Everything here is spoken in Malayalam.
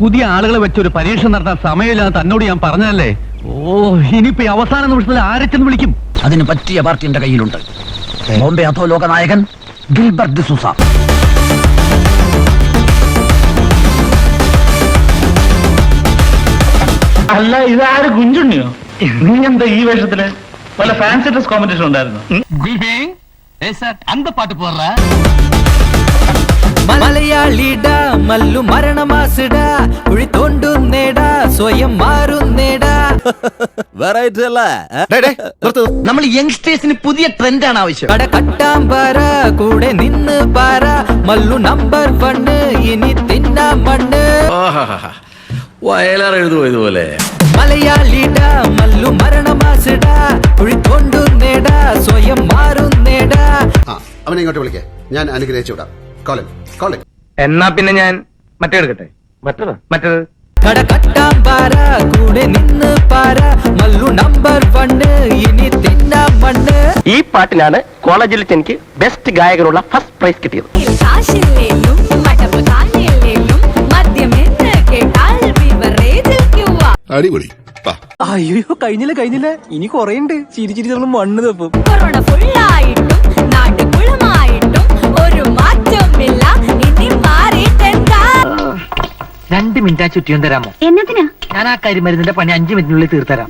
പുതിയ ആളുകളെ വെച്ചൊരു ഒരു പരീക്ഷ നടത്താൻ സമയമില്ലാന്ന് തന്നോട് ഞാൻ പറഞ്ഞല്ലേ ഓ ഇനിയിപ്പോ ഈ അവസാന നിമിഷത്തിൽ ആരച്ചെന്ന് വിളിക്കും? അതിന് പറ്റിയ പാർട്ടി എന്റെ കയ്യിലുണ്ട്. ബോംബെ അധോ നായകൻ ഗിൽബർട്ട് ഡിസൂസ അല്ല ഇതാര് കുഞ്ചുണ്ണിയോ നീ എന്താ ഈ വേഷത്തിൽ? വല്ല ഫാൻസി ഡ്രസ് കോമ്പറ്റീഷൻ ഉണ്ടായിരുന്നു? അന്ത പാട്ട് പോറ മലയാളിടാ മല്ലു മരണമാസിടാ കുഴി തോണ്ടുന്നേടാ സ്വയം മാറുന്നേടാ വെറൈറ്റി അല്ലേ? നമ്മൾ യങ്സ്റ്റേഴ്സിന് പുതിയ ട്രെൻഡ് ആണ് ആവശ്യം. കട കട്ടാൻ പാര കൂടെ നിന്ന് പാര. മല്ലു നമ്പർ വണ്ണ് ഇനി തിന്നാ മണ്ണ്. വയലാർ എഴുതുമോ പോലെ മലയാളിടാ മല്ലു മരണമാസിടാ കുഴി തോണ്ടുന്നേടാ സ്വയം മാറുന്നേടാ അവനെ ഇങ്ങോട്ട് വിളിക്കേ. ഞാൻ അനുഗ്രഹിച്ചു വിടാം കോളേജ് കോളിൻ. എന്നാ പിന്നെ ഞാൻ മറ്റേ എടുക്കട്ടെ? മറ്റേത്? മറ്റേത്? കട കട്ടാൻ പാര കൂടെ നിന്ന് പാര. മല്ലു നമ്പർ വണ്ണ് ഇനി തിന്നാ മണ്ണ്. ഈ പാട്ടിനാണ് കോളേജിൽ വെച്ച് എനിക്ക് ബെസ്റ്റ് ഗായകനുള്ള ഫസ്റ്റ് പ്രൈസ് കിട്ടിയത്. അടിപൊളി. അയ്യോ കഴിഞ്ഞില്ല കഴിഞ്ഞില്ല? ഇനി കൊറേ ഉണ്ട് ചിരി ചിരി നമ്മൾ മണ്ണ് തപ്പും. കൊറോണ രണ്ട് മിനിറ്റ് ആ ചുറ്റിയും തരാമോ? എന്നതിനാ? ഞാൻ ആ കരിമരുന്നിന്റെ പണി അഞ്ചു മിനിറ്റിനുള്ളിൽ തീർത്തരാം.